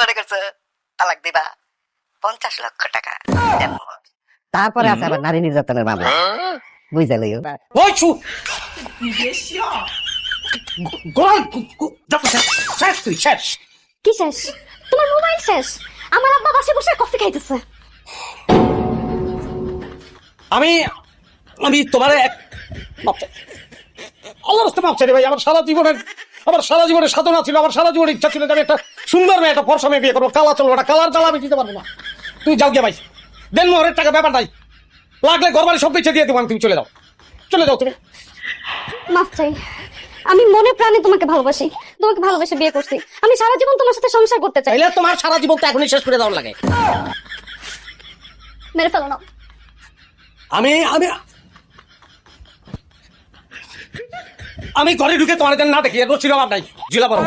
মনে করছ তালাক দিবা। পঞ্চাশ লক্ষ টাকা। তারপরে আছে আবার নারী নির্যাতনের মামলা। বুঝা লইও ওই ছু! গোল শেষ শেষ তুই শেষ। কি শেষ? তোমার মোবাইল শেষ? আমার আব্বা বাসে বসে কফি খাইতেছে। আমি আমি তোমার এক চাই রে ভাই আমার সারা জীবনের আমার সারা জীবনের সাধনা ছিল আমার সারা জীবনের ইচ্ছা ছিল যে আমি একটা সুন্দর মেয়ে একটা ফর্সা মেয়ে বিয়ে করব কালা চলবো না কালার জ্বালা আমি দিতে পারব না। তুই যাও গিয়ে ভাই দেন মোহরের টাকা ব্যাপার নাই লাগলে ঘর বাড়ি সব কিছু দিয়ে দেবো আমি তুমি চলে যাও। চলে যাও তুমি। মাফ চাই। আমি মনে প্রাণে তোমাকে ভালোবাসি তোমাকে ভালোবেসে বিয়ে করছি। আমি সারা জীবন তোমার সাথে সংসার করতে চাই। তাইলে তোমার সারা জীবন তো এখনই শেষ করে দেওয়ার লাগে। মেরে ফেলো না। আমি আমি আমি ঘরে ঢুকে তোমার না দেখি এর অভাব নাই। জিলা বড়